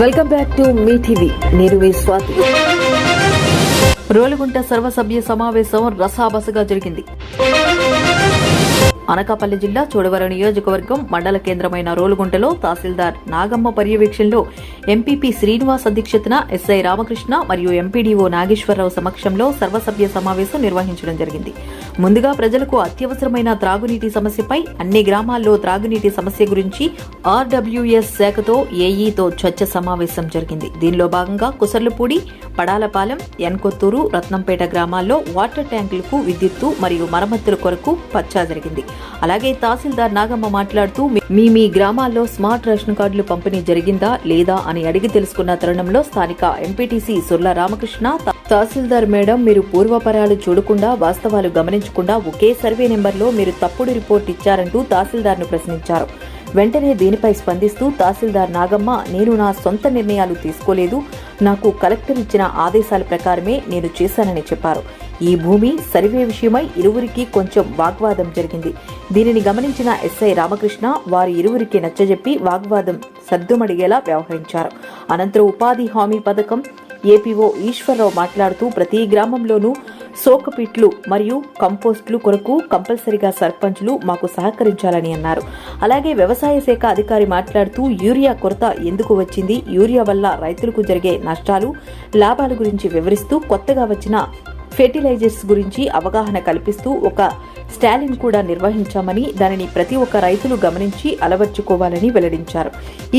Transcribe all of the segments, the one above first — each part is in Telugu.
వెల్కమ్ బ్యాక్ టు మీ టీవీ. నేను మీ స్వాతి. రోలుగుంట సర్వసభ్య సమావేశం రసాబసగా జరిగింది. అనకాపల్లి జిల్లా చోడవరం నియోజకవర్గం మండల కేంద్రమైన రోలుగుంటలో తహసీల్దార్ నాగమ్మ పర్యవేక్షణలో ఎంపీపీ శ్రీనివాస్ అధ్యక్షతన ఎస్ఐ రామకృష్ణ మరియు ఎంపీడీఓ నాగేశ్వరరావు సమక్షంలో సర్వసభ్య సమావేశం నిర్వహించడం జరిగింది. ముందుగా ప్రజలకు అత్యవసరమైన త్రాగునీటి సమస్యపై అన్ని గ్రామాల్లో త్రాగునీటి సమస్య గురించి ఆర్డబ్ల్యూఎస్ శాఖతో ఏఈతో చర్చ సమావేశం జరిగింది. దీనిలో భాగంగా కుసర్లపూడి పడాలపాలెం ఎన్కొత్తూరు రత్నంపేట గ్రామాల్లో వాటర్ ట్యాంకులకు విద్యుత్తు మరియు మరమ్మతుల కొరకు పచ్చా జరిగింది. అలాగే తహసీల్దార్ నాగమ్మ మాట్లాడుతూ మీ మీ గ్రామాల్లో స్మార్ట్ రేషన్ కార్డులు పంపిణీ జరిగిందా లేదా అని అడిగి తెలుసుకున్న తరుణంలో స్థానిక ఎంపీటీసీ సుర్ల రామకృష్ణ తహసీల్దార్ మేడం మీరు పూర్వపరాలు చూడకుండా వాస్తవాలు గమనించకుండా ఒకే సర్వే నెంబర్లో మీరు తప్పుడు రిపోర్ట్ ఇచ్చారంటూ తహసీల్దార్ను ప్రశ్నించారు. వెంటనే దీనిపై స్పందిస్తూ తహసీల్దార్ నాగమ్మ నేను నా సొంత నిర్ణయాలు తీసుకోలేదు. నాకు కలెక్టర్ ఇచ్చిన ఆదేశాల ప్రకారమే నేను చేశానని చెప్పారు. ఈ భూమి సర్వే విషయమై ఇరువురికి కొంచెం వాగ్వాదం జరిగింది. దీనిని గమనించిన ఎస్ఐ రామకృష్ణ వారి ఇరువురికి నచ్చజెప్పి వాగ్వాదం సద్దుమడిగేలా వ్యవహరించారు. అనంతరం ఉపాధి హామీ పథకం ఏపీఓ ఈశ్వరరావు మాట్లాడుతూ ప్రతి గ్రామంలోనూ సోకపిట్లు మరియు కంపోస్ట్లు కొరకు కంపల్సరిగా సర్పంచ్లు మాకు సహకరించాలని అన్నారు. అలాగే వ్యవసాయ శాఖ అధికారి మాట్లాడుతూ యూరియా కొరత ఎందుకు వచ్చింది? యూరియా వల్ల రైతులకు జరిగే నష్టాలు లాభాల గురించి వివరిస్తూ కొత్తగా వచ్చిన ఫెర్టిలైజర్స్ గురించి అవగాహన కల్పిస్తూ ఒక స్టాలిన్ కూడా నిర్వహించామని దానిని ప్రతి ఒక్క రైతులు గమనించి అలవర్చుకోవాలని వెల్లడించారు.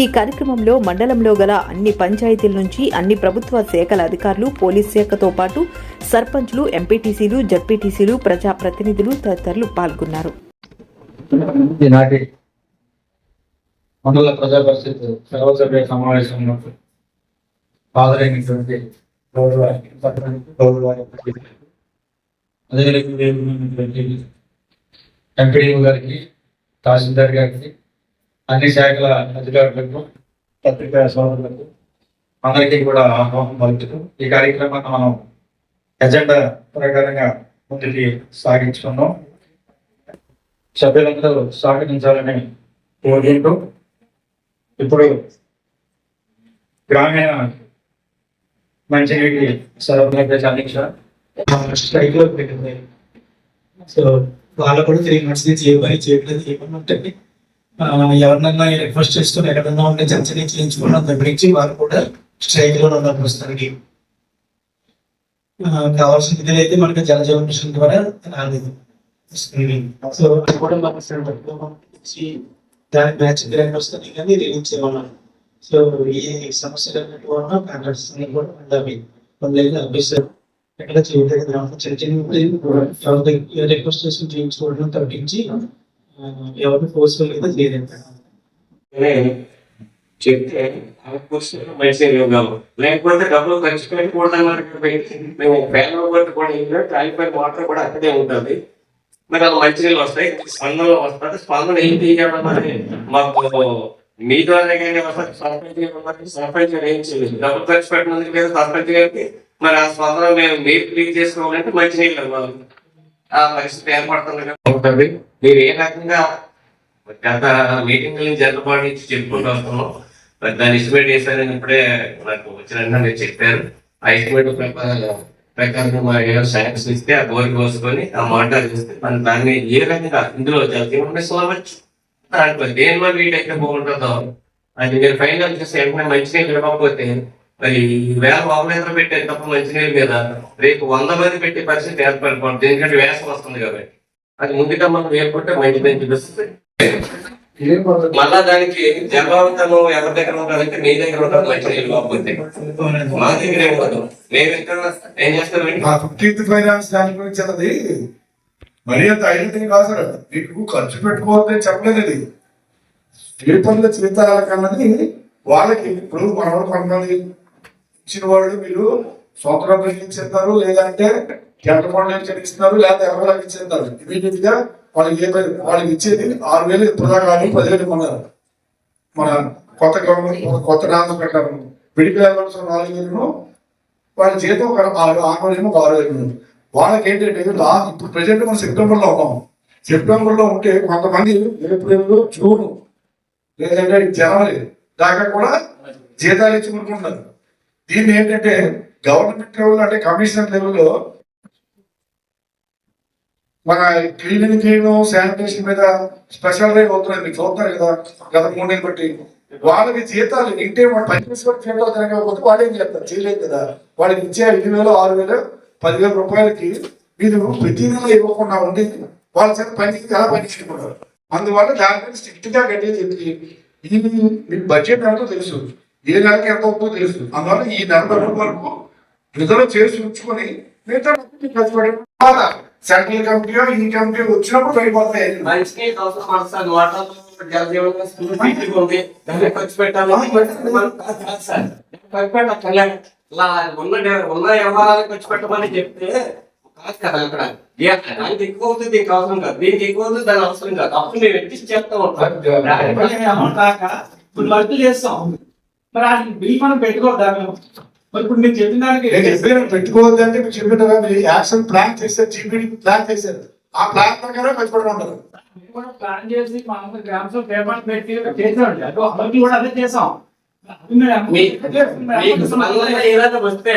ఈ కార్యక్రమంలో మండలంలో గల అన్ని పంచాయతీల నుంచి అన్ని ప్రభుత్వ శాఖల అధికారులు పోలీస్ శాఖతో పాటు సర్పంచ్లు ఎంపీటీసీలు జడ్పీటీసీలు ప్రజాప్రతినిధులు తదితరులు పాల్గొన్నారు. మండల ప్రజా పరిషత్ సర్వసభ్య సమావేశంలో హాజరైనటువంటి గౌరవ గౌరవ ఎంపీడీఓ గారికి తహసీల్దార్ గారికి అన్ని శాఖల అధికారులకు పత్రికా సోదరులకు అందరికీ కూడా ఆహ్వానం పలుకుతూ ఈ కార్యక్రమాన్ని మనం ఎజెండా ప్రకారంగా ముందుకి సాగించుకున్నాం సభ్యులందరూ సహకరించాలని కోరుకుంటూ ఇప్పుడు గ్రామీణ మంచినీటి సరఫరా సమీక్ష స్ట్రైక్లో పెట్టింది సో వాళ్ళు కూడా త్రీ మంత్స్ నుంచి ఏ పని చేయట్లేదు ఏమన్నా ఉంటుంది ఎవరినన్నా రిక్వెస్ట్ చేస్తున్నా ఎక్కడన్నా ఉంటే చర్చని చేయించుకున్న దగ్గర నుంచి వాళ్ళు కూడా స్ట్రైక్లో ఉన్నారు ప్రస్తుతానికి. కావాల్సిన నిధులు అయితే మనకి జలజీవన్ మిషన్ ద్వారా రాలేదు. సో అది కూడా మన దానికి మ్యాచ్ వస్తుంది కానీ రిలీజ్ చేయమన్నారు సో ఈ సమస్యలు అన్నట్టు వలన కాంట్రాక్ట్స్ కూడా ఉండాలి ఎక్కడ చేయలేదు. చిన్న చిన్న రిక్వెస్ట్ చేసి చేయించుకోవడం తగ్గించి ఎవరిని ఫోర్స్ఫుల్ చేయలేదు. చెప్తే అవకాశం మంచి లేకపోతే డబ్బులు ఖర్చు పెట్టకూడదు మేము ఫ్యాన్ ఒకటి కూడా ఇంకా కాలిపోయిన వాటర్ కూడా అక్కడే ఉంటుంది. మరి అలా మంచి నీళ్ళు వస్తాయి స్పందనలో వస్తుంది స్పందన ఏం తీయాలన్నది మాకు మీ ద్వారా సర్పంచ్ సర్పంచ్ ఏం డబ్బులు ఖర్చు పెట్టినందుకు లేదు సర్పంచ్ గారికి. మరి ఆ స్పందన మేము మీరు క్లీన్ చేసుకోవాలంటే మంచి నీళ్ళు ఇవ్వాలి. ఆ పరిస్థితి ఏర్పడుతుంది మీరు ఏ రకంగా గత మీటింగ్ నుంచి నుంచి చెప్పుకుంటూ వస్తున్నాం. మరి దాన్ని ఎస్టిమేట్ చేశారని ఇప్పుడే నాకు వచ్చిన మీరు చెప్పారు. ఆ ఎస్టిమేట్ ప్రకారం మా ఏమైనా సైన్స్ ఇస్తే ఆ బోర్ కోసుకొని ఆ మోటార్ చేస్తే మన దాన్ని ఏ రకంగా ఇందులో ఇన్ఫర్మేషన్ అవ్వచ్చు దాంట్లో దేని వల్ల వీటి అయితే బాగుంటుందో అది మీరు ఫైనల్ చేస్తే వెంటనే మంచినీళ్ళు ఇవ్వకపోతే మరి వేల వాహనాలు పెట్టే తప్ప మంచినీళ్ళు మీద రేపు వంద మంది పెట్టే పరిస్థితి ఏర్పడిపోతుంది. ఎందుకంటే వేసం వస్తుంది కాబట్టి. అది ముందుగా మనం ఏర్పడితే మంచిదని చూపిస్తుంది మళ్ళా దానికి జవాబుతనం ఎవరి దగ్గర ఉంటుందంటే మీ దగ్గర ఉంటారు మంచి నీళ్ళు కాకపోతే. మా దగ్గర ఏం ఉండదు మేము ఎక్కడ ఏం చేస్తాం ఫిఫ్టీన్త్ ఫైనాన్స్ దాని గురించి మరీ అంత ఐడెంటిటీ కాదు సార్. మీకు ఖర్చు పెట్టుకోవద్దని చెప్పలేదు అది పేపర్ల జీతాలకు కన్నది వాళ్ళకి ఇప్పుడు మన కొంతమంది ఇచ్చిన వాళ్ళు మీరు సొంత డబ్బులు లేదంటే కేంద్ర పండుగ చెల్లిస్తున్నారు లేదా ఎవరు ఇచ్చేస్తారు. ఇమీడియట్గా వాళ్ళకి ఏ వాళ్ళకి ఇచ్చేది ఆరు వేలు ఇప్పుడు దాకా కానీ పదివేలు మన మన కొత్త గవర్నమెంట్ కొత్త నామం పెట్టారు. విడిపి నాలుగు వేలు వాళ్ళ జీతం ఒక ఆరు ఆరు ఏమో ఆరు వేలు వాళ్ళకి ఏంటంటే లా ఇప్పుడు ప్రజెంట్ మనం సెప్టెంబర్లో ఉన్నాం. సెప్టెంబర్లో ఉంటే కొంతమంది ఏప్రిల్ జూన్ లేదంటే జనవరి దాకా కూడా జీతాలు ఇచ్చి కొనుక్కుంటున్నారు దీన్ని ఏంటంటే గవర్నమెంట్ లెవెల్ అంటే కమిషనర్ లెవెల్లో మన క్లీనింగ్ క్లీన్ శానిటేషన్ మీద స్పెషల్ డ్రైవ్ అవుతున్నాయి. మీరు చూస్తారు కదా గత మూడేళ్ళు బట్టి. వాళ్ళకి జీతాలు ఇంటే వాడు పనిచేసి కూడా జీతాలు తిరగకపోతే ఏం చేస్తారు? చేయలేదు కదా. వాళ్ళకి ఇచ్చే ఐదు వేలు ఆరు వేలు పదివేల రూపాయలకి మీరు ప్రతి నెల ఇవ్వకుండా ఉండి వాళ్ళ చేత పని ఎలా పని చేసుకుంటారు అందువల్ల దాని మీద స్ట్రిక్ట్గా కట్టేది చెప్పి ఇది మీ బడ్జెట్ ఎంతో తెలుసు. ఏ నెలకి ఎంత అవుతుందో తెలుసు. అందువల్ల ఈ నెల వరకు రిజర్వ్ చేసి ఉంచుకొని మిగతా ఖర్చు పెట్టడం సెంట్రల్ కమిటీ ఈ కమిటీ వచ్చినప్పుడు అయిపోతాయి వాటర్ ఖర్చు పెట్టాలి. ఇలా ఉన్న ఉన్న వ్యవహారాలకు ఖర్చు పెట్టమని చెప్తే కాదు కదా అక్కడ దానికి ఎక్కువ అవుతుంది దీనికి అవసరం కాదు. దీనికి ఎక్కువ అవుతుంది దాని అవసరం కాదు. అప్పుడు మేము అడ్జస్ట్ చేస్తూ ఉంటాం. ఇప్పుడు వర్క్ చేస్తాం మరి ఆ బిల్ మనం పెట్టుకోవద్దా మేము? మరి ఇప్పుడు మీరు చెప్పిన దానికి నేను పెట్టుకోవద్దు అంటే మీరు చెప్పిన మీరు యాక్షన్ ప్లాన్ చేశారు జీపీడీ ప్లాన్ చేశారు. ఆ ప్లాన్ ప్రకారం మేము కూడా ప్లాన్ చేసి మనం గ్రామ్స్ పేపర్ పెట్టి చేసామండి అది అమౌంట్ కూడా అదే చేసాం మీకు స్పందన ఏదైనా వస్తే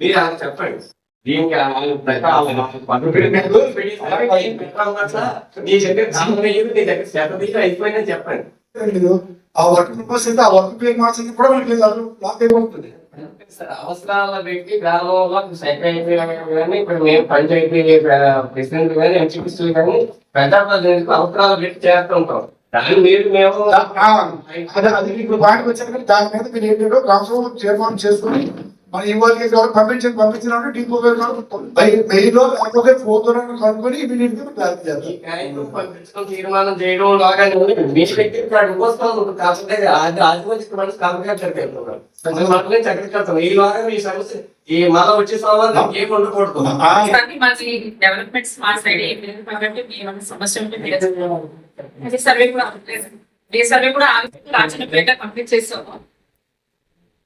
మీరు అలా చెప్పండి. దీనికి వాళ్ళు ప్రకారం వాళ్ళు పన్ను పెట్టినట్టు పెట్టి అలాగే ఏం పెట్టాలన్నట్లా నీ దగ్గర స్పందన ఏది నీ దగ్గర శాతం తీసి అయిపోయిందని చెప్పండి. ఆ వర్క్ పర్పస్ అయితే ఆ వర్క్ పేరు మార్చింది కూడా మనకి లేదు అవసరాల వ్యక్తి గ్రామంలో సెక్రటరీ కానీ ఇప్పుడు మేము పంచాయతీ ప్రెసిడెంట్ కానీ ఎంపీసీలు కానీ ప్రజాప్రతినిధులకు అవసరాల వ్యక్తి చేస్తుంటాం. అదే అది ఇప్పుడు బాగా వచ్చారు కానీ దాని మీద మీరు ఏంటంటే గ్రామ చైర్మన్ చేసుకుని మన కాబట్టి పంపించండి పంపించినప్పుడు డీపో మెయిల్లో లేకపోతే ఫోన్ కనుక్కొని ఇమీడియట్గా ప్లాన్ చేస్తాం ఈ కార్యక్రమం పంపించడం తీర్మానం చేయడం మీ కాకపోతే ఆదివాసి మనసు అక్కడికి వెళ్తాం ఈ లాగా మీ సమస్య ఈ మళ్ళీ వచ్చే సోమవారం ఏం ఉండకూడదు. ఆ, కానీ మాది డెవలప్మెంట్ స్మార్ట్ సైడ్ సమస్య ఉంటే మీరు సర్వే కూడా అవ్వట్లేదు సర్వే కూడా రాజన్నపేట కంప్లీట్ చేస్తాము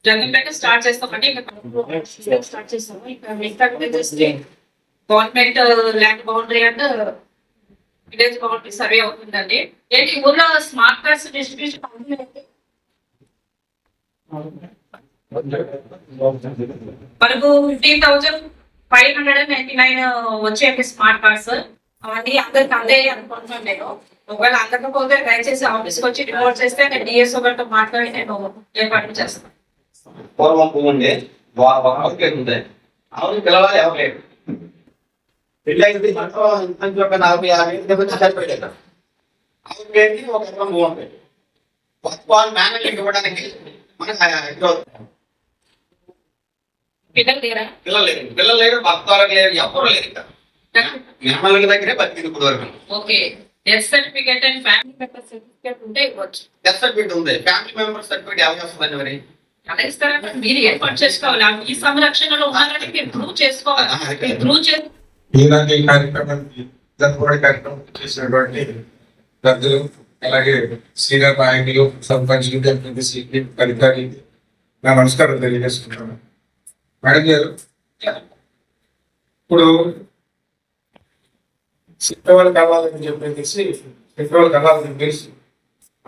జగన్పేట స్టార్ట్ చేస్తామంటే ఇంకా స్టార్ట్ చేస్తాము. ఇంకా మిగతా just government land boundary and village boundary survey అవుతుందండి. ఏంటి ఊర్లో స్మార్ట్ కార్డ్స్ డిస్ట్రిబ్యూషన్ మనకు fifteen thousand five hundred and ninety nine వచ్చేయండి స్మార్ట్ కార్డ్స్ అవన్నీ అందరికి అందే అనుకుంటున్నాను నేను. ఒకవేళ అందకపోతే దయచేసి ఆఫీస్కి వచ్చి రిపోర్ట్ చేస్తే నేను డిఎస్ఓ గారితో మాట్లాడి నేను ఏర్పాటు చేస్తాను. పూర్వం ఉండే ఆవుని పిలవాలి ఎవరు లేరు. పెళ్ళి అయింది ఇంట్లో ఇంట్లో ఒక నలభై యాభై సరిపోయాడు ఆవు పేరుకి ఒక ఎకరం మేనేజ్ ఇవ్వడానికి మనకి పిల్లలు లేరా? పిల్లలు లేరు. పిల్లలు లేరు భర్త లేరు ఎవరు లేరు మేమల దగ్గరే బతికింది ఇప్పుడు వరకు okay. Death certificate and family member certificate ఉంటే ఇవ్వచ్చు. డెత్ సర్టిఫికేట్ ఉంది. ఫ్యామిలీ మెంబర్ సర్టిఫికేట్ ఎవరు వస్తుందండి మరి? అలా ఇస్తారా మీరు ఏర్పాటు చేసుకోవాలి? మీ సంరక్షణలో ఉన్నారని మీరు ప్రూవ్ చేసుకోవాలి? మీరు ప్రూవ్ చేసి ఈనాటి ఈ కార్యక్రమానికి జరుపుకోవడం కార్యక్రమం చేసినటువంటి పెద్దలు అలాగే సీనియర్ నాయకులు సర్పంచ్లు ఎంపీసీకి అధికారులకి నా నమస్కారం తెలియజేసుకుంటాను మేడం గారు ఇప్పుడు పెట్రోల్ కావాలని చెప్పేసి పెట్రోల్ కావాలని తెలుసు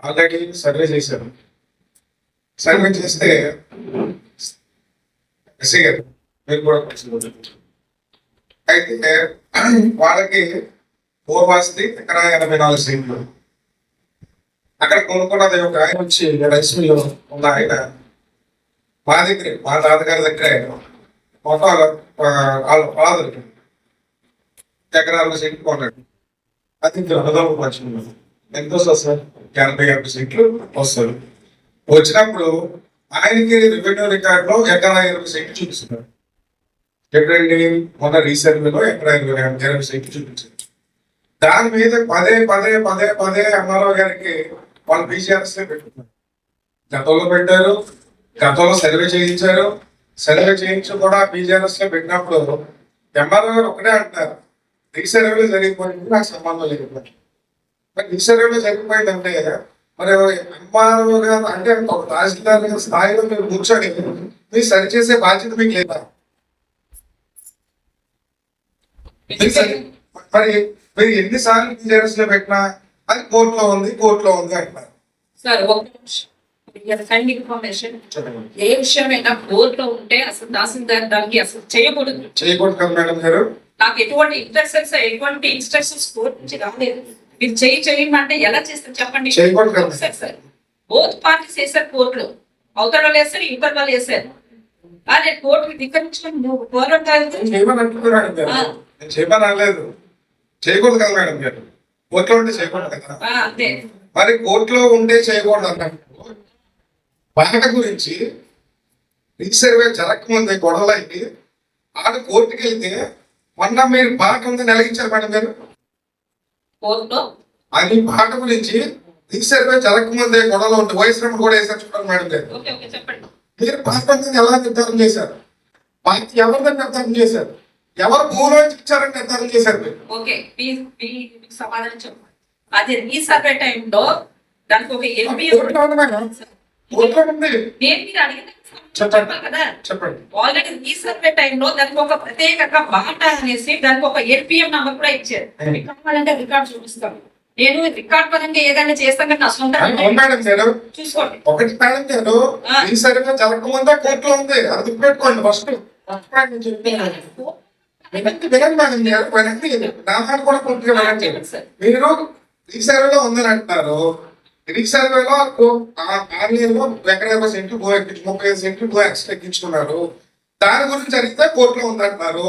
ఆల్రెడీ సర్వే చేశారు. సర్వే చేస్తే ఎస్సీ గారు మీరు కూడా అయితే వాళ్ళకి పూర్వాస్తి ఎకరా ఎనభై నాలుగు సీట్లు. అక్కడ కొనుక్కున్నది ఒక ఆయన వచ్చి రైస్ మిల్ ఉన్న ఆయన మా దగ్గర మా తాతగారి దగ్గర మొత్తం వాళ్ళ ఫాదర్ ఎకరాల సెంట్లు కొన్నాడు. అది అన్నదమ్ము పంచుకున్నాడు ఎంత వస్తుంది సార్ ఎనభై ఎనభై సెంట్లు వస్తారు వచ్చినప్పుడు ఆయనకి రెవెన్యూ రికార్డులో ఎకరా ఇరవై సెంట్లు చూపిస్తున్నారు ఎక్కడండి? మొన్న రీసెంట్గా ఎకరా ఇరవై సీట్లు చూపించారు దాని మీద పదే పదే పదే పదే ఎంఆర్ఓ గారికి వాళ్ళు బీసీఆర్ఎస్ పెట్టుకున్నారు. గతంలో పెట్టారు గతంలో సర్వే చేయించారు. సర్వే చేయించి కూడా బీజీఆర్ఎస్ పెట్టినప్పుడు ఎంఆర్ఓ గారు ఒకటే అంటున్నారు రీసర్వేలో జరిగిపోయింది నాకు సంబంధం లేదు మరి రీసర్వేలో జరిగిపోయిందంటే మరి ఎంఆర్ఓ గారు అంటే ఒక తహసీల్దార్ స్థాయిలో మీరు కూర్చొని మీరు సరిచేసే బాధ్యత మీకు లేదా? మీరు మరి ఎన్నిసార్లు బీజేఎస్లో పెట్టినా అది కోర్టులో ఉంది కోర్టులో ఉంది అంటున్నారు. సార్ ఒక నిమిషం. ఇన్ఫర్మేషన్ ఏ విషయమైనా కోర్టులో ఉంటే అసలు తహసీల్దార్ దానికి అసలు చేయకూడదు. చేయకూడదు కదా మేడం గారు. నాకు ఎటువంటి ఇన్స్ట్రక్షన్స్ ఎటువంటి ఇన్స్ట్రక్షన్స్ కోర్టు నుంచి రాలేదు. మీరు చేయి చేయమంటే ఎలా చేస్తారు చెప్పండి? సార్ బోత్ పార్టీస్ వేశారు కోర్టులో. అవతల వాళ్ళు వేస్తారు ఇవతల వాళ్ళు వేశారు అదే కోర్టుకి చేయమని అనలేదు చేయకూడదు కదా మేడం గారు. కోర్టులో ఉంటే చేయకూడదు కదా. మరి కోర్టులో ఉంటే చేయకూడదు అన్నప్పుడు బాట గురించి రీసర్వే జరగకముందే గొడవలు అయింది ఆడ కోర్టుకి వెళ్తే మొన్న మీరు బాట ఉందని ఎలాగించారు మేడం కోర్టులో? అది బాట గురించి రీసర్వే జరగకముందే గొడవలు ఉంటే వయసు కూడా వేసారు చూడండి మేడం గారు. మీరు బాట ఉందని ఎలా నిర్ధారణ చేశారు? బాట ఎవరిదని నిర్ధారణ చేశారు? ఎవరు భూమిలో ఇచ్చారని నిర్ధారణ చేశారు మీరు? సమాధానం చెప్పండి. అది రీసర్వే టైంలో దానికి ఒక ఎంపీ ఉంది ఉంది. నేను మీరు అడిగిన చెప్పండి. చెప్పండి ఆల్రెడీ ఈ సర్వే టైంలో దానికి ఒక ప్రత్యేకంగా బాట అనేసి దానికి ఒక ఎల్పిఎం నంబర్ కూడా ఇచ్చారు. కావాలంటే రికార్డ్ చూపిస్తాను నేను రికార్డ్ పరంగా ఏదైనా చేస్తాను కానీ నా సొంత అవును మేడం గారు చూసుకోండి. ఒకటి మేడం గారు ఆ. ఈ సరిగా జరగకముందే కోర్టులో ఉంది. అది ఫస్ట్. వినండి వినండి మేడం గారు వినండి. నా మాట కూడా పూర్తిగా వినండి. మీరు ఈ సర్వేలో ఉందని అంటున్నారు. ఈ సర్వేలో ఆర్మీలో ఎక్కడ ఇరవై సెంట్లు భూ ఎక్కించు ముప్పై ఐదు సెంట్లు భూ ఎక్స్ట్రా ఎక్కించుకున్నారు. దాని గురించి అడిగితే కోర్టులో ఉందంటున్నారు.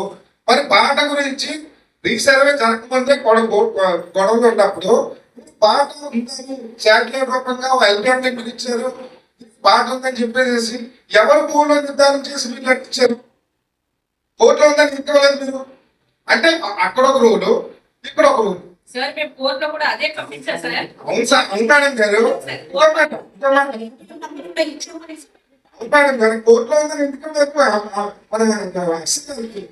మరి పాట గురించి రీసర్వే జరగకముందే గొడవ గొడవలు ఉన్నప్పుడు పాట ఉందని శాటిలైట్ రూపంగా ఎల్టీ పిలిచారు పాట ఉందని చెప్పేసి ఎవరు భూమిలో నిర్ధారణ చేసి మీరు ఇచ్చారు కోర్టులో ఉందని చెప్పలేదు మీరు అంటే అక్కడ ఒక రూలు ఇక్కడ ఒక రూలు. సార్ మేము కోర్టులో కూడా అదే పంపించారు సార్. ఉంటాడం గారు. ఉంటాడం గారు కోర్టులో ఉందని ఎందుకు ఎక్కువ మన ఎస్సీ గారికి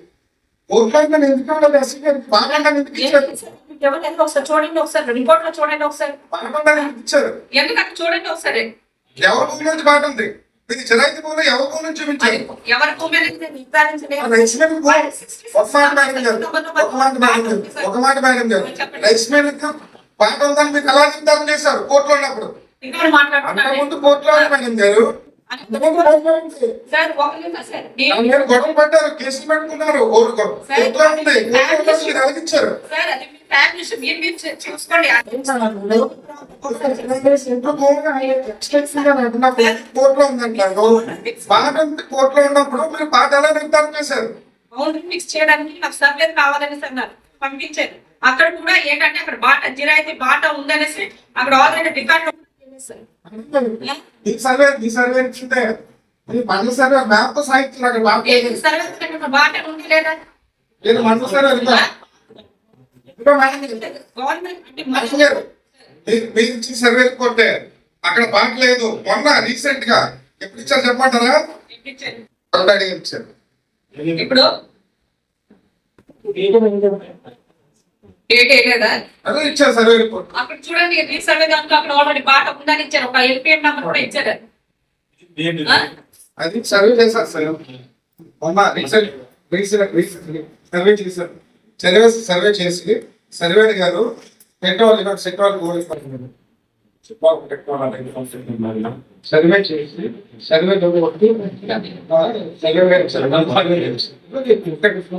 కోర్టులో ఉందని ఎందుకు ఉండదు? ఎస్సీ గారికి పాల్గొండని ఎందుకు ఇచ్చారు? ఎవరైనా ఒకసారి చూడండి ఒకసారి రిపోర్ట్లో చూడండి ఒకసారి. ఇచ్చారు? ఎందుకు అక్కడ చూడండి ఒకసారి. ఎవరి ఉంది ఇది చిరాయితీ భూమిలో ఎవరి భూమి నుంచి చూపించారు? ఎవరి భూమి ఒక మాట మేడం గారు ఒక మాట మేడం గారు ఒక మాట మేడం గారు. రైస్ మిల్ పాట ఉందని మీకు ఎలా నిర్ధారణ చేశారు? కోర్టులో ఉన్నప్పుడు. అంతకుముందు కోర్టులో మేడం గారు. మీరు గొడవ పడ్డారు కేసులు పెట్టుకున్నారు కోర్టులో ఉంది. కోర్టులో ఉంది, చూసుకోండి కోర్టులో ఉందంటారు పాట ఉంది కోర్టులో ఉన్నప్పుడు మీరు పాట ఎలా నిర్ధారణ చేశారు బౌండరీ మిక్స్ చేయడానికి నాకు సర్వే కావాలనేసి అన్నారు పంపించారు అక్కడ కూడా ఏంటంటే అక్కడ బాట జిరాయితీ బాట ఉందనేసి అక్కడ ఆల్రెడీ రికార్డు ఈ సర్వే ఈ సర్వే ఇచ్చింటే ఈ సర్వే మ్యాప్తో సాహిత్యం అక్కడ మ్యాప్ లేదు. సర్వే బాట ఉంది లేదా ఇది మండల సర్వే ఇదిగో. ఇదిగో మేడం గారు. గవర్నమెంట్ అంటే మేడం గారు, మీరు- ఇచ్చిన సర్వే కొట్టే. అక్కడ పాట లేదు. మొన్న రీసెంట్గా. ఎప్పుడు ఇచ్చారు చెప్పమంటారా? ఇచ్చారు. ఇప్పుడు? డేట్ వేయలేదా అదే ఇచ్చారు సర్వే రిపోర్ట్ అక్కడ చూడండి ఈ సర్వే దాంట్లో అక్కడ ఆల్రెడీ బాట ఉందని ఇచ్చారు. ఒక ఎల్పిఎం నెంబర్ కూడా ఇచ్చారు. ఆ? అది సర్వే చేశారు సార్. మొన్న రీసెంట్ రీసెంట్ సర్వే చేశారు. సర్వే సర్వే చేసి సర్వేడ్ గారు పెట్రోల్ పెట్రోల్ సర్వే చేసి సర్వే ఒకటి సర్వే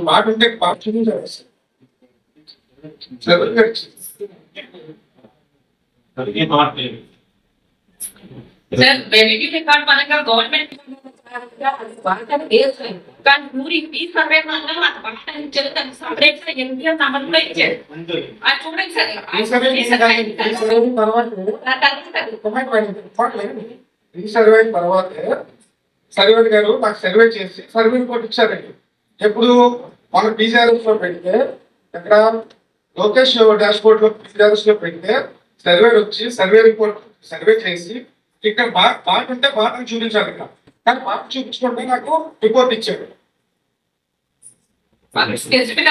మాట ఉంటే సర్వే సార్ రెవెన్యూ రికార్డ్ పరంగా గవర్నమెంట్ కానీ ఊరి ఈ సర్వే నాకు బాగా ఇచ్చారు సపరేట్గా ఎన్టీఆర్ నెంబర్ కూడా అది చూడండి సార్ ఈ సర్వే తర్వాత గారు నాకు సర్వే చేసి సర్వే రిపోర్ట్ ఇచ్చారండి. ఎప్పుడు మన పీజీఆర్ఎస్లో పెడితే ఇక్కడ లోకేష్ డాష్ బోర్డ్లో పీజీఆర్ఎస్లో పెడితే సర్వే వచ్చి సర్వే రిపోర్ట్ సర్వే చేసి ఇక్కడ బా బాట ఉంటే బాటను చూపించాలి ఇక్కడ. కానీ బాట చూపించుకుంటే నాకు రిపోర్ట్ ఇచ్చాడు.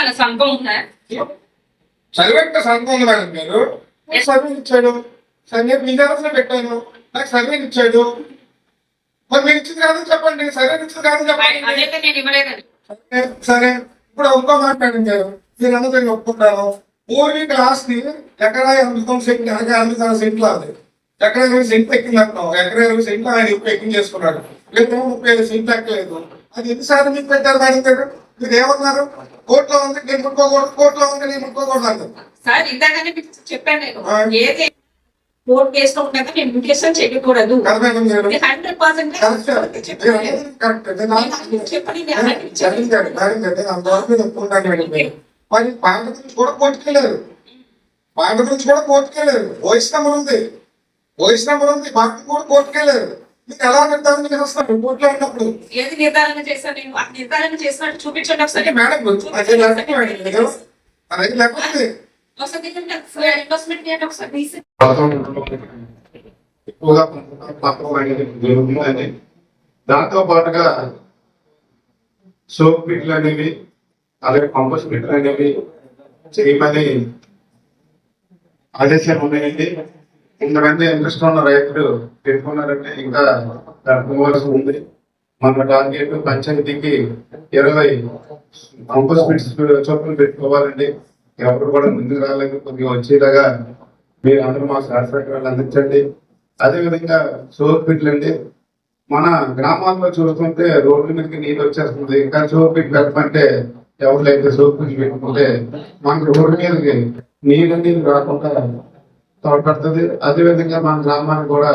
అలా సంఘం ఉందా? మేడం గారు నాకు సర్వే ఇచ్చాడు? సర్వే పీజీఆర్ఎస్లో పెట్టాను. నాకు సర్వే ఇచ్చాడు. మరి మీరు ఇచ్చింది కాదని చెప్పండి. సర్వే ఇచ్చింది కాదని చెప్పండి. సరే, సరే. ఇప్పుడు ఇంకో మాట్లాడింది మీరు అన్నది ఒప్పుకుంటాను. పూర్వీకుల ఆస్తి ఎకరా ఎనిమిది సెంట్లు ఎనక ఎనిమిది సెంట్లు అది ఎకరా ఇరవై సెంట్లు ఎక్కింది అంటున్నాం ఎకరా ఇరవై సెంట్లు ఆయన ఇప్పుడు ఎక్కింగ్ చేసుకున్నాడు లేదా ముప్పై ఐదు సెంట్లు ఎక్కలేదు అది ఎన్నిసార్లు మీకు పెట్టారు మేడం గారు మీరు ఏమన్నారు కోర్టులో ఉంది నేను ముట్టుకోకూడదు కోర్టులో ఉంది నేను ముట్టుకోకూడదు అన్నారు సార్ ఇందాకనే మీకు చెప్పాను నేను. ఏది కోర్టు కేసులో ఉండగా నేను మ్యూటేషన్ చేయకూడదు కదా మేడం గారు హండ్రెడ్ పర్సెంట్ చెప్పండి. మరి పాండ గురించి కూడా కోర్టుకెళ్ళారు పాండ గురించి కూడా కోర్టుకెళ్ళారు వయసు నెంబర్ ఉంది వయసు నెంబర్ ఉంది పాండ కూడా కోర్టుకెళ్ళారు మీకు ఎలా నిర్ధారణ చేస్తారు? కోర్టులో ఉన్నప్పుడు. ఏది నిర్ధారణ చేశాను నేను? ఆ నిర్ధారణ చేసినట్టు చూపించండి ఒకసారి. మేడం అదే లేకపోతే ఎక్కువగా జరుగుతుందని. దాంతో పాటుగా సోప్ పిట్లు అనేవి అలాగే కంపోస్ట్ పిట్లు అనేవి చేయమని ఆదేశాలు ఉన్నాయండి. ఇంతమంది ఇంట్రెస్ట్ ఉన్న రైతులు పెట్టుకున్నారంటే ఇంకా జరుపుకోవాల్సి ఉంది. మన టార్గెట్ పంచాయతీకి ఇరవై కంపోస్ట్ పిట్స్ చొప్పున పెట్టుకోవాలండి. ఎవరు కూడా ముందుకు రాలేదు. కొద్దిగా వచ్చేలాగా మీరు అందరూ మా సహసహకారాలు అందించండి. అదే విధంగా సోప్ పిట్లు అండి. మన గ్రామాల్లో చూస్తుంటే రోడ్ల మీదకి నీళ్ళు వచ్చేస్తుంది. ఇంకా సోప్ పిట్ పెట్టమంటే ఎవరికైతే సోప్ పిట్లు పెట్టుకుంటే మన రోడ్డు మీదకి నీళ్ళు నీళ్ళు రాకుండా తోడ్పడుతుంది. అదే విధంగా మన గ్రామానికి కూడా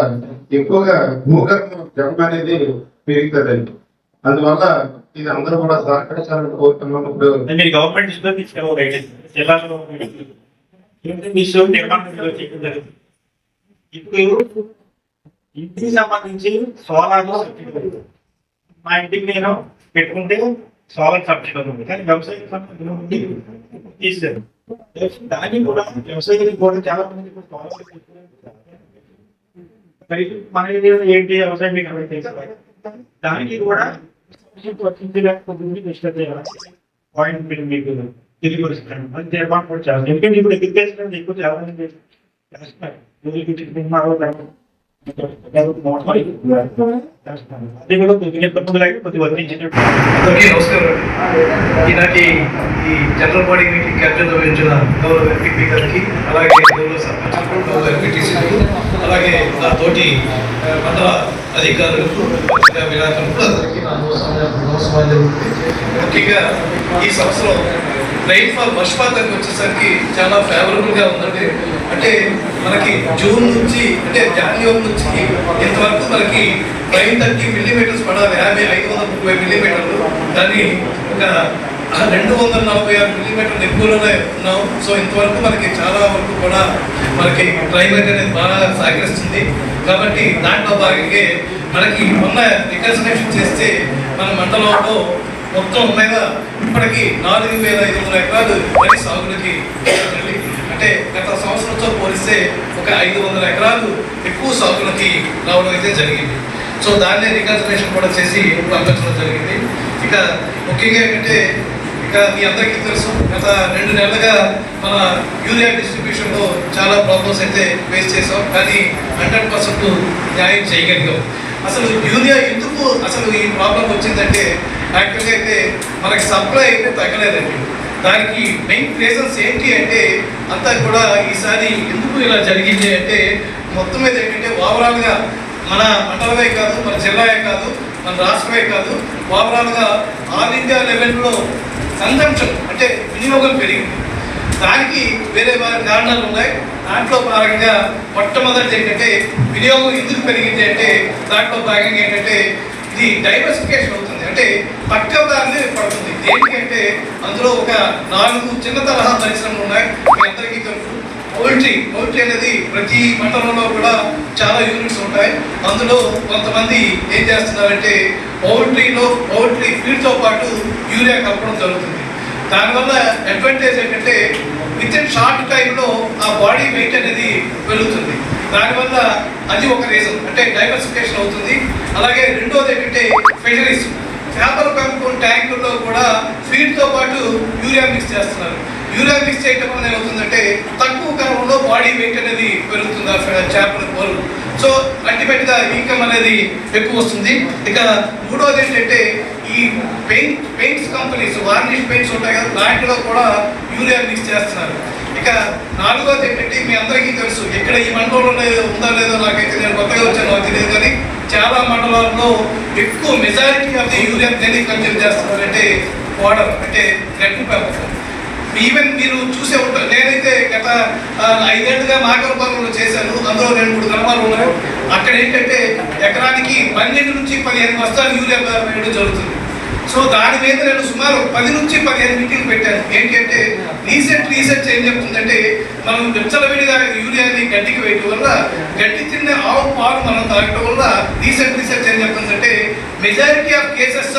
ఎక్కువగా భూగర్భ జలం అనేది పెరుగుతుందండి అందువల్ల ఇది అందరూ కూడా సహకరించాలని కోరుతున్నాం ఇప్పుడు గవర్నమెంట్ ఇప్పుడు ఇంటికి సంబంధించి సోలార్లో మా ఇంటికి నేను పెట్టుకుంటే సోలార్ సబ్సిడీ ఉంది. కానీ వ్యవసాయ సంబంధించి తీసారు వ్యవసాయానికి కూడా చాలా మంది ఇప్పుడు solar మరి మన ఏరియాలో ఏంటి వ్యవసాయం మీకు ఎవరికి తెలుసు? దానికి కూడా వచ్చింది లేకపోతే డిస్టర్బ్ చేయాలి పాయింట్ మీరు మీకు తిరిగి వస్తాను అది నిర్మాణం కూడా చేయాలి ఎందుకంటే ఇప్పుడు ఎడ్యుకేషన్ ఎక్కువ చాలా మంది చేస్తున్నారు ఊరికి తిరుగుతున్నారు, చేస్తున్నారు. అది కూడా కొద్దిగా ఇబ్బంది లేక ఈనాటి ఈ జనరల్ బాడీ మీటింగ్ క్యాప్టెన్ వహించిన గౌరవ ఎంపీపీ గారికి అలాగే గౌరవ సర్పంచ్ గౌరవ ఎంపీటీసీలకు అలాగే నా తోటి మండల అధికారులకు పత్రికా అందరికీ నా నమస్కారం జరుగుతుంది ముఖ్యంగా ఈ సంవత్సరం రైన్ఫాల్ వర్షపాతానికి వచ్చేసరికి చాలా ఫేవరబుల్గా ఉందండి. అంటే మనకి జూన్ నుంచి అంటే జాన్యువరి నుంచి ఇంతవరకు మనకి ఫైవ్ థర్టీ మిల్లీమీటర్స్ పడాలి. యాభై ఐదు వందల ముప్పై మిల్లీమీటర్లు దాన్ని ఒక రెండు వందల నలభై ఆరు మిల్లీమీటర్లు ఎక్కువలోనే ఉన్నాం. సో ఇంతవరకు మనకి చాలా వరకు కూడా మనకి క్లైమేట్ అనేది బాగా సహకరిస్తుంది. కాబట్టి దాంట్లో భాగంగా మనకి ఉన్న రికన్స్ట్రక్షన్ చేస్తే మన మండలంలో మొత్తం మీద ఇప్పటికి నాలుగు వేల ఐదు వందల ఎకరాలు వరి సాగులకి అంటే గత సంవత్సరంతో పోలిస్తే ఒక ఐదు వందల ఎకరాలు ఎక్కువ సాగులకి రావడం అయితే జరిగింది. సో దాన్నే రికన్సర్వేషన్ కూడా చేసి పంపించడం జరిగింది. ఇక ముఖ్యంగా ఏంటంటే ఇంకా మీ అందరికీ తెలుసు గత రెండు నెలలుగా మన యూరియా డిస్ట్రిబ్యూషన్లో చాలా ప్రాబ్లమ్స్ అయితే ఫేస్ చేసాం కానీ హండ్రెడ్ పర్సెంట్ న్యాయం చేయగలిగాం. అసలు యూరియా ఎందుకు అసలు ఈ ప్రాబ్లం వచ్చిందంటే యాక్చువల్గా అయితే మనకి సప్లై అయితే తగ్గలేదండి. దానికి మెయిన్ రీజన్స్ ఏంటి అంటే అంతా కూడా ఈసారి ఎందుకు ఇలా జరిగింది అంటే మొత్తం మీద ఏంటంటే ఓవరాల్గా మన మండలమే కాదు మన జిల్లాయే కాదు మన రాష్ట్రమే కాదు ఓవరాల్గా ఆల్ ఇండియా లెవెల్లో కన్సంప్షన్ అంటే వినియోగం పెరిగింది. దానికి వేరే వేరే కారణాలు ఉన్నాయి. దాంట్లో భాగంగా మొట్టమొదటి ఏంటంటే వినియోగం ఎందుకు పెరిగింది అంటే దాంట్లో భాగంగా ఏంటంటే ఇది డైవర్సిఫికేషన్ అవుతుంది. అంటే పక్క దారిని పడుతుంది దేనికంటే అందులో ఒక నాలుగు చిన్న తరహా పరిశ్రమలు ఉన్నాయి. మీ అందరికీ తెలుసు. పౌల్ట్రీ పౌల్ట్రీ అనేది ప్రతి మండలంలో కూడా చాలా యూనిట్స్ ఉంటాయి. అందులో కొంతమంది ఏం చేస్తున్నారంటే పౌల్ట్రీలో పౌల్ట్రీ ఫీడ్తో పాటు యూరియా కలపడం జరుగుతుంది. దానివల్ల అడ్వాంటేజ్ ఏంటంటే విత్ ఇన్ షార్ట్ టైంలో ఆ బాడీ వెయిట్ అనేది పెరుగుతుంది. దానివల్ల అది ఒక రీజన్ అంటే డైవర్సిఫికేషన్ అవుతుంది. అలాగే రెండోది ఏంటంటే ఫిషరీస్ చేపల పెంపకం ట్యాంకుల్లో కూడా ఫీడ్తో పాటు యూరియా మిక్స్ చేస్తున్నారు. యూరియా మిక్స్ చేయటం వల్ల ఏమవుతుందంటే తక్కువ కాలంలో బాడీ వెయిట్ అనేది పెరుగుతుంది? ఆ చేపల పోలు సో అల్టిమేట్గా ఇన్కమ్ అనేది ఎక్కువ వస్తుంది. ఇక మూడోది ఏంటంటే ఈ paint paints companies varnish paints ఉంటాయి కదా దాంట్లో కూడా యూరియా మిక్స్ చేస్తున్నారు. ఇక నాలుగోది ఏంటంటే మీ అందరికీ తెలుసు ఇక్కడ ఈ మండలంలో ఉందా లేదో నాకైతే నేను కొత్తగా వచ్చాను తెలియదు కానీ చాలా మండలాల్లో ఎక్కువ మెజారిటీ ఆఫ్ ది యూరియా దేనికి కన్జ్యూమ్ చేస్తున్నారంటే వాటర్ అంటే రెడ్ పేపర్. ఈవెన్ మీరు చూసే ఉంటారు. నేనైతే గత ఐదేళ్ళుగా నాగరపాలెంలో చేశాను. అందులో రెండు మూడు గ్రామాలు ఉన్నాయి. అక్కడ ఏంటంటే ఎకరానికి పన్నెండు నుంచి పదిహేను బస్తాలు యూరియా వేయడం జరుగుతుంది. సో దాని మీద నేను సుమారు పది నుంచి పదిహేను మీటింగ్ పెట్టాను. ఏంటంటే రీసెంట్ రీసెర్చ్ ఏం చెప్తుందంటే మనం విచ్చలవిడిగా యూరియాని గడ్డికి వేయటం వల్ల గడ్డి తిన్న ఆవు పాలు మనం తాగటం వల్ల రీసెంట్ రీసెర్చ్ ఏం చెప్తుందంటే majority of cases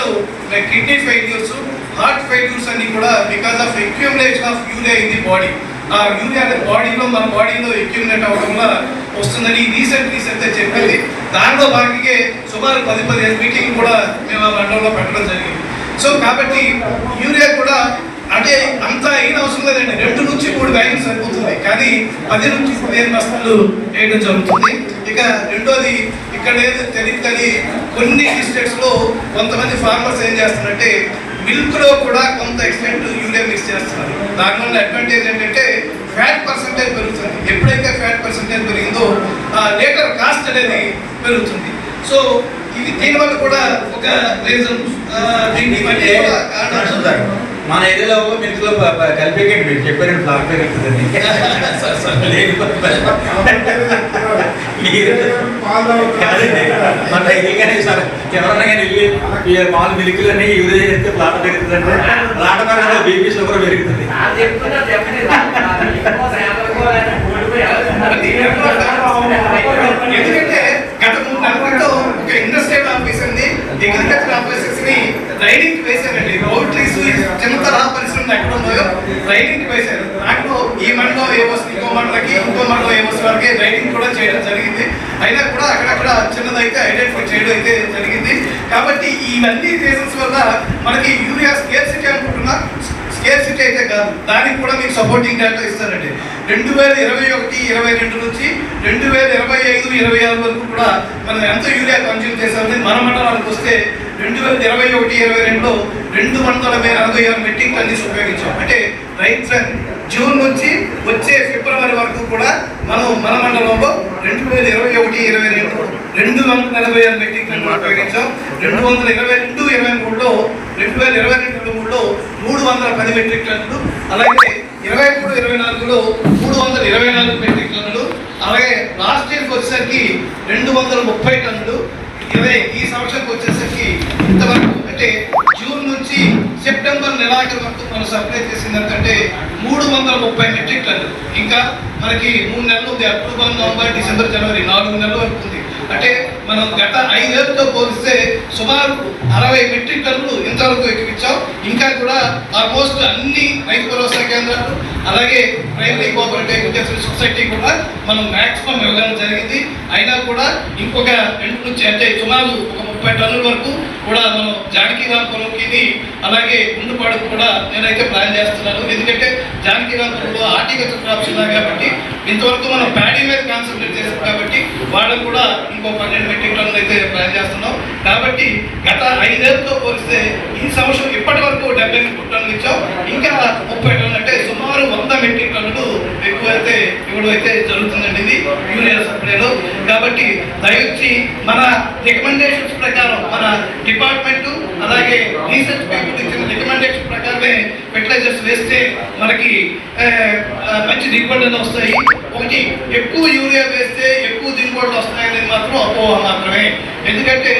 kidney failures heart failures అన్ని కూడా because of accumulation of urea in the body ఆ యూరియా బాడీలో మన బాడీలో ఎక్యూమిలేట్ అవ్వడం వల్ల వస్తుందని రీసెంట్ రీసెంట్ చెప్పింది. దానిలో భాగంగా సుమారు పది పదిహేను మీటింగ్ కూడా మేము ఆ మండలంలో పెట్టడం జరిగింది. సో కాబట్టి యూరియా కూడా అంటే అంత అయిన అవసరం లేదండి. రెండు నుంచి మూడు బ్యాగులు సరిపోతుంది. కానీ పది నుంచి పదిహేను బస్తాలు వేయడం జరుగుతుంది. ఇక రెండోది ఇక్కడ తెలియదు కానీ కొన్ని డిస్ట్రిక్ట్స్లో కొంతమంది ఫార్మర్స్ ఏం చేస్తున్నారంటే మిల్క్లో కూడా కొంత ఎక్స్టెంట్ యూరియా మిక్స్ చేస్తున్నారు. దానివల్ల అడ్వాంటేజ్ ఏంటంటే ఫ్యాట్ పర్సంటేజ్ పెరుగుతుంది. ఎప్పుడైతే ఫ్యాట్ పర్సంటేజ్ పెరిగిందో లీటర్ కాస్ట్ అనేది పెరుగుతుంది. సో ఇది దీనివల్ల కూడా ఒక రీజన్ దీన్ని కారణాలు మన ఏరియాలో మిల్క్లో కలిపేకండి మీరు చెప్పారు బ్లాక్ మీరు మన ఇది కానీ సార్ ఎవరన్నా కానీ వెళ్ళి మామూలు చేస్తే ప్లాట్ పెరుగుతుందంటే ప్లాట పెరగదు బీపీ షుగర్ పెరుగుతుంది ఎందుకంటే గత మూడు నెలలతో ఒక ఇండస్ట్రియల్ అగ్రికల్చర్ని రైడింగ్ వేశారండి. చిన్నంత రా పరిస్థితి ఎక్కడ ఉన్నాయో రైడింగ్ వేశారు. దాంట్లో ఈ మండలం ఏ ఇంకో మండలకి ఇంకో మండలం ఏమొస్తుంది వస్తుంది వాళ్ళకి రైడింగ్ కూడా చేయడం జరిగింది. అయినా కూడా అక్కడక్కడ చిన్నదైతే ఐడెంటిఫై చేయడం అయితే జరిగింది. కాబట్టి ఇవన్నీ రీజన్స్ వల్ల మనకి యూరియా స్కేర్సిటీ అనుకుంటున్నా స్కేర్సిటీ అయితే కాదు. దానికి కూడా మీకు సపోర్టింగ్ డేటా ఇస్తారండి. రెండు వేల ఇరవై ఒకటి ఇరవై రెండు నుంచి రెండు వేల ఇరవై ఐదు ఇరవై ఆరు వరకు కూడా మనం ఎంత యూరియా కన్జ్యూమ్ చేసామని మన మండలానికి వస్తే రెండు వేల ఇరవై ఒకటి ఇరవై రెండులో రెండు వందల నలభై ఆరు మెట్రిక్ టన్నిస్ ఉపయోగించాం. అంటే రైట్ జూన్ నుంచి వచ్చే ఫిబ్రవరి వరకు కూడా మనం మన మండలంలో రెండు వేల ఇరవై ఒకటి ఇరవై రెండు రెండు వందల నలభై ఆరు మెట్రిక్ టన్ను ఉపయోగించాం. రెండు వందల ఇరవై రెండు ఇరవై మూడులో రెండు వేల ఇరవై రెండు ఇరవై మూడులో మూడు వందల పది మెట్రిక్ టన్నులు అలాగే ఇరవై మూడు ఇరవై నాలుగులో మూడు వందల ఇరవై నాలుగు మెట్రిక్ టన్నులు అలాగే లాస్ట్ ఇయర్కి వచ్చేసరికి రెండు వందల ముప్పై టన్నులు ఇరవై ఈ సంవత్సరం వచ్చేసరికి ఇంతవరకు అంటే జూన్ నుంచి సెప్టెంబర్ నెలాఖరు వరకు మనం సప్లై చేసింది ఏంటంటే మూడు వందల ముప్పై మెట్రిక్ టన్ను. ఇంకా మనకి మూడు నెలలు ఉంది. అక్టోబర్ నవంబర్ డిసెంబర్ జనవరి నాలుగు నెలల వరకు ఉంది. అంటే మనం గత ఐదేళ్ళతో పోలిస్తే సుమారు అరవై మెట్రిక్ టన్నులు ఇంతవరకు ఎక్కించాం. ఇంకా కూడా ఆల్మోస్ట్ అన్ని రైతు భరోసా కేంద్రాలు అలాగే ప్రైమరీ కోఆపరేటివ్ అగ్రికల్చర్ సొసైటీ కూడా మనం మ్యాక్సిమం ఇవ్వడం జరిగింది. అయినా కూడా ఇంకొక రెండు నుంచి అంటే సుమారు ఒక ముప్పై టన్నుల వరకు కూడా మనం జానకీరామ్ పొలంకి అలాగే ముందుపాడుకు కూడా నేనైతే ప్లాన్ చేస్తున్నాను. ఎందుకంటే జానకీరామ్ పొలంలో ఆర్టికల్చర్ క్రాప్స్ ఉన్నాయి కాబట్టి ఇంతవరకు మనం ప్యాడీ మీద కాన్సన్ట్రేట్ చేసాం కాబట్టి వాళ్ళకు కూడా ఇంకో పన్నెండు మెట్రిక్ టన్నులు అయితే ప్లాన్ చేస్తున్నాం. కాబట్టి గత ఐదేళ్ళతో పోలిస్తే ఈ సంవత్సరం ఇప్పటి వరకు డెబ్బై మెట్రిక్ టన్నులు ఇచ్చాం. ఇంకా ముప్పై టన్నులు అంటే సుమారు వంద మెట్రిక్ టన్నులు ఎక్కువ అయితే ఇవ్వడం అయితే జరుగుతుందండి. లేదు యూరియా కాబట్టి దయచేసి మన రికమెండేషన్స్ ప్రకారం మన డిపార్ట్మెంట్ అలాగే రీసెర్చ్ పీపుల్ ఇచ్చిన రికమెండేషన్ ప్రకారమే ఫెర్టిలైజర్స్ వేస్తే మనకి మంచి దిగుబడులు వస్తాయి. ఒకటి ఎక్కువ యూరియా వేస్తే ఎక్కువ దిగుబడులు వస్తాయనేది మాత్రం అపోహ మాత్రమే. ఎందుకంటే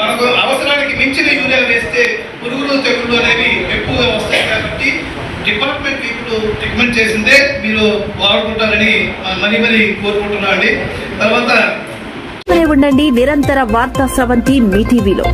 మనకు అవసరానికి మించిన యూరియా వేస్తే పురుగులు తెగుళ్ళు అనేవి ఎక్కువగా వస్తాయి కాబట్టి డిపార్ట్మెంట్ ఇప్పుడు రికమెండ్ చేసిందే మీరు వాడుకుంటారని మరీ మరీ కోరుకుంటున్నా అండి తర్వాత ఉండండి నిరంతర వార్తా స్రవంతి మీ టీవీలో.